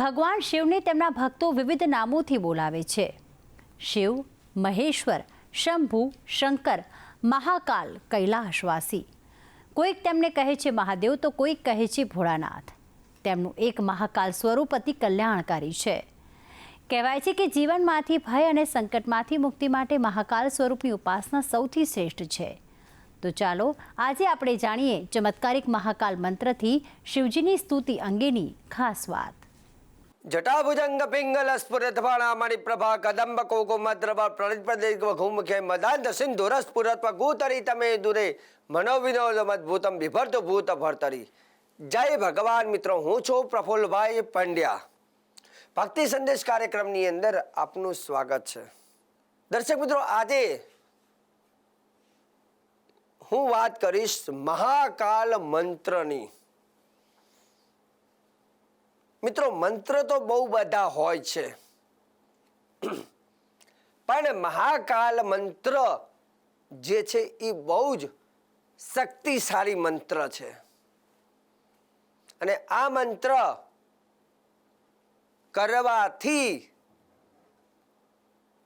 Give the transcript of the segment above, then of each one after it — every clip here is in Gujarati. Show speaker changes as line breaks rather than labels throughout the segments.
ભગવાન શિવને તેમના ભક્તો વિવિધ નામોથી બોલાવે છે. શિવ, મહેશ્વર, શંભુ, શંકર, મહાકાલ, કૈલાશવાસી. કોઈક તેમને કહે છે મહાદેવ, તો કોઈક કહે છે ભોળાનાથ. તેમનું એક મહાકાલ સ્વરૂપ અતિ કલ્યાણકારી છે. કહેવાય છે કે જીવનમાંથી ભય અને સંકટમાંથી મુક્તિ માટે મહાકાલ સ્વરૂપની ઉપાસના સૌથી શ્રેષ્ઠ છે. તો ચાલો, આજે આપણે જાણીએ ચમત્કારિક મહાકાલ મંત્રથી શિવજીની સ્તુતિ અંગેની ખાસ વાત.
જટાભુજંગ પિંગલ સ્ફુરત મણિ પ્રભા કદંબ કોકુમદ્રભ પ્રણિત ઘુમુખે મદાંત સિંધુર સ્ફુરત ગૂતરી તમે દુરે મનોવિનોદ મદભૂતમ વિભર્ત ભૂત ભરતરી જય ભગવાન મિત્રો હું છું પ્રફુલ્લભાઈ પંડ્યા. ભક્તિ સંદેશ કાર્યક્રમની અંદર આપનું સ્વાગત છે. દર્શક મિત્રો, આજે હું વાત કરીશ મહાકાલ મંત્રની મિત્રો, મંત્ર તો બહુ બધા હોય છે. પણ મહાકાલ મંત્ર જે છે એ બહુ જ શક્તિશાળી મંત્ર છે. અને આ મંત્ર કરવાથી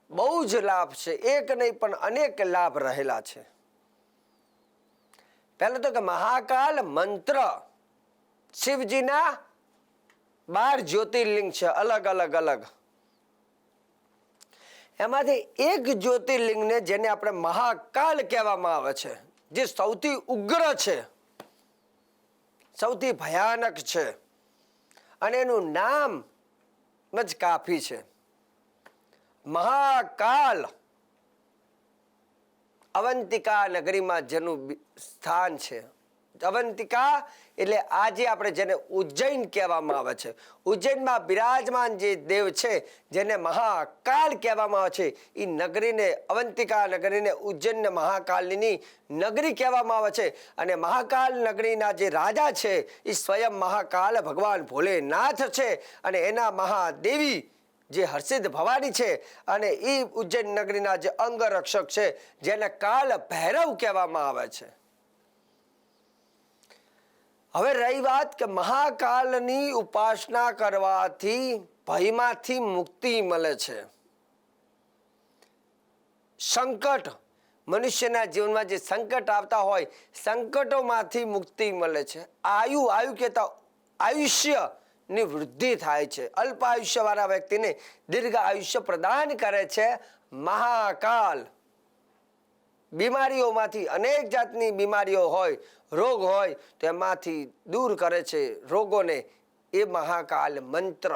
બહુ જ લાભ છે. એક નહીં, પણ અનેક લાભ રહેલા છે. પહેલા તો કે મહાકાલ મંત્ર શિવજીના બાર જ્યોતિર્લિંગ છે, અલગ અલગ અલગ. એમાંથી એક જ્યોતિર્લિંગને જેને આપણે મહાકાલ કહેવામાં આવે છે, જે સૌથી ઉગ્ર છે, સૌથી ભયાનક છે, અને એનું નામ જ કાફી છે. મહાકાલ અવંતિકા નગરીમાં જેનું સ્થાન છે. અવંતિકા એટલે આજે આપણે જેને ઉજ્જૈન કહેવામાં આવે છે. ઉજ્જૈનમાં બિરાજમાન જે દેવ છે, જેને મહાકાલ કહેવામાં આવે છે એ નગરીને, અવંતિકા નગરીને ઉજ્જૈનને મહાકાલની નગરી કહેવામાં આવે છે. અને મહાકાલ નગરીના જે રાજા છે એ સ્વયં મહાકાલ ભગવાન ભોલેનાથ છે. અને એના મહાદેવી જે હર્ષિત ભવાની છે, અને એ ઉજ્જૈન નગરીના જે અંગરક્ષક છે, જેને કાલ ભૈરવ કહેવામાં આવે છે. હવે રહી વાત કે મહાકાલની ઉપાસના કરવાથી ભયમાંથી મુક્તિ મળે છે. સંકટ, મનુષ્યના જીવનમાં જે સંકટ આવતા હોય, સંકટોમાંથી મુક્તિ મળે છે. આયુ આયુ કહેતા આયુષ્યની વૃદ્ધિ થાય છે. અલ્પ આયુષ્યવાળા વ્યક્તિને દીર્ઘ આયુષ્ય પ્રદાન કરે છે. મહાકાલ બીમારીઓમાંથી અનેક જાતની બીમારીઓ હોય, રોગ હોય તો એમાંથી દૂર કરે છે રોગોને એ મહાકાલ મંત્ર.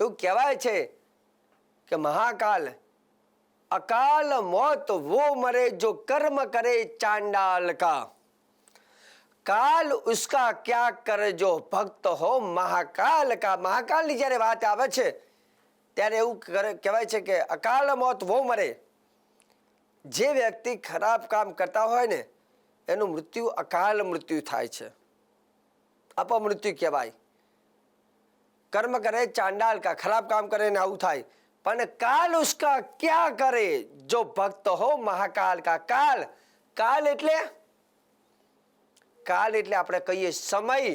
એવું કહેવાય છે કે મહાકાલ, અકાલ મોત વો મરે જો કર્મ કરે ચાંડાલ કા. કાલ ઉસકા ક્યા કરે જો ભક્ત હો મહાકાલ કા. મહાકાલની જ્યારે વાત આવે છે ત્યારે એવું કહેવાય છે કે અકાલ મોત વો મરે. જે વ્યક્તિ ખરાબ કામ કરતા હોય ને, એનું મૃત્યુ અકાલ મૃત્યુ થાય છે. અપમૃત્યુ કહેવાય. કર્મ કરે, ચાંડાલ કા ખરાબ કામ કરે ને આવું થાય. પણ કાલ ઉસકા ક્યાં કરે? જો ભક્ત હો મહાકાલ કા કાલ. કાલ એટલે? કાલ એટલે આપણે કહીએ સમય.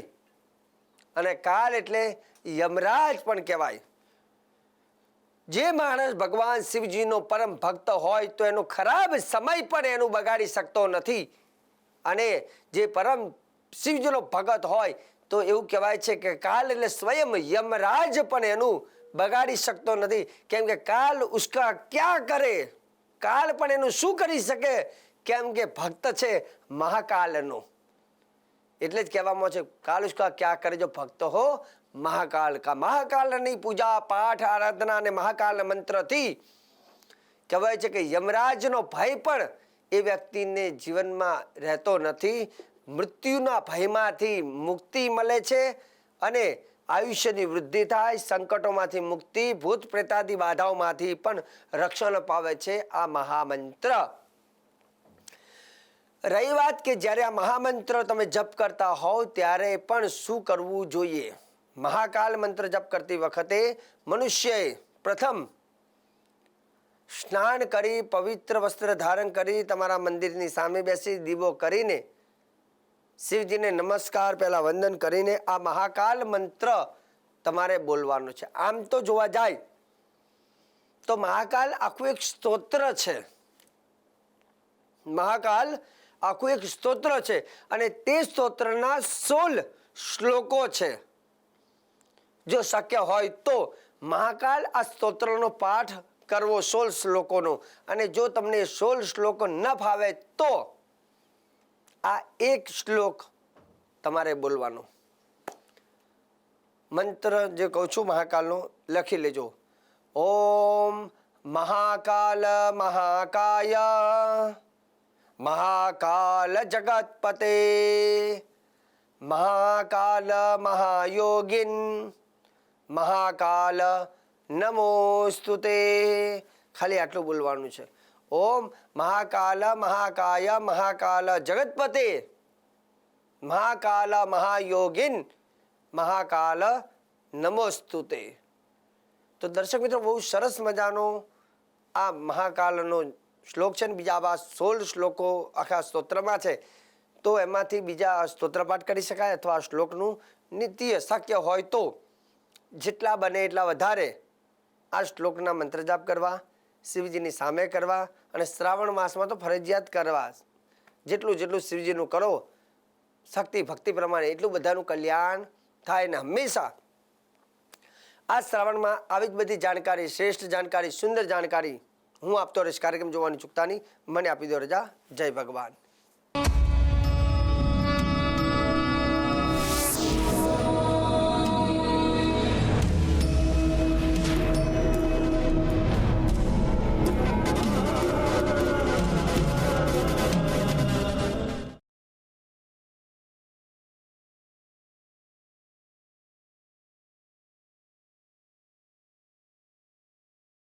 અને કાલ એટલે યમરાજ પણ કહેવાય. જે માણસ ભગવાન શિવજીનો પરમ ભક્ત હોય તો એનો ખરાબ સમય પણ એનું બગાડી શકતો નથી. અને જે પરમ શિવજીનો ભગત હોય તો એવું કહેવાય છે કે કાલ એટલે સ્વયં યમરાજ પણ એનું બગાડી શકતો નથી. કેમ કે કાલ ઉસકા ક્યાં કરે? કાલ પણ એનું શું કરી શકે? કેમ કે ભક્ત છે મહાકાલનો. એટલે જ કહેવામાં છે, કાલ ઉસકા ક્યાં કરે જો ભક્ત હો? મહાકાલ કા મહાકાલની પૂજા, પાઠ, આરાધના અને મહાકાલ મંત્રથી કહેવાય છે કે યમરાજનો ભય પણ એ વ્યક્તિને જીવનમાં રહેતો નથી. મૃત્યુના ભયમાંથી મુક્તિ મળે છે અને આયુષ્યની વૃદ્ધિ થાય, સંકટોમાંથી મુક્તિ, ભૂત પ્રેતાદી બાધાઓમાંથી પણ રક્ષણ પાવે છે આ મહામંત્ર. રહી વાત કે જ્યારે આ મહામંત્ર તમે જપ કરતા હોવ ત્યારે પણ શું કરવું જોઈએ? મહાકાલ મંત્ર જપ કરતી વખતે મનુષ્યએ પ્રથમ સ્નાન કરી, પવિત્ર વસ્ત્ર ધારણ કરી, તમારા મંદિરની સામે બેસી દીવો કરીને શિવજીને નમસ્કાર, પહેલાં વંદન કરીને આ મહાકાલ મંત્ર તમારે બોલવાનો છે. આમ તો જોવા જાય તો મહાકાલ આખું એક સ્તોત્ર છે. મહાકાલ આખું એક સ્તોત્ર છે અને તે સ્તોત્રના સોળ શ્લોકો છે. જો શક્ય હોય તો મહાકાલ આ સ્તોત્રનો પાઠ કરવો સોળ શ્લોકોનો. અને જો તમને સોળ શ્લોકો ન ફાવે તો આ એક શ્લોક તમારે બોલવાનો. મંત્ર જે કહું છું મહાકાલનો, લખી લેજો. ઓમ મહાકાલ મહાકાય, મહાકાલ જગતપતે, મહાકાલ મહાયોગિન મહાકાલ નમોસ્તુ તે. ખાલી આટલું બોલવાનું છે. ઓમ મહાકાલ મહાકાય મહાકાલ જગતપતે. મહાકાલ મહાયોગિન મહાકાલ નમોસ્તુ તે. તો દર્શક મિત્રો, બહુ સરસ મજાનો આ મહાકાલનો શ્લોક છે ને, બીજા આવા સોળ શ્લોકો આખા સ્તોત્રમાં છે. તો એમાંથી બીજા સ્તોત્રપાઠ કરી શકાય અથવા શ્લોકનું નિત્ય શક્ય હોય તો. જેટલા બને એટલા વધારે આ શ્લોકના મંત્ર જાપ કરવા, શિવજીની સામે કરવા અને શ્રાવણ માસમાં તો ફરજિયાત કરવા. જેટલું જેટલું શિવજીનું કરો, શક્તિ, ભક્તિ પ્રમાણે એટલું બધાનું કલ્યાણ થાય ને હંમેશા. આ શ્રાવણમાં આવી જ બધી જાણકારી, શ્રેષ્ઠ જાણકારી, સુંદર જાણકારી હું આપતો રહીશ. કાર્યક્રમ જોવાની ચૂકતા નહીં. મને આપી દો રજા. જય ભગવાન.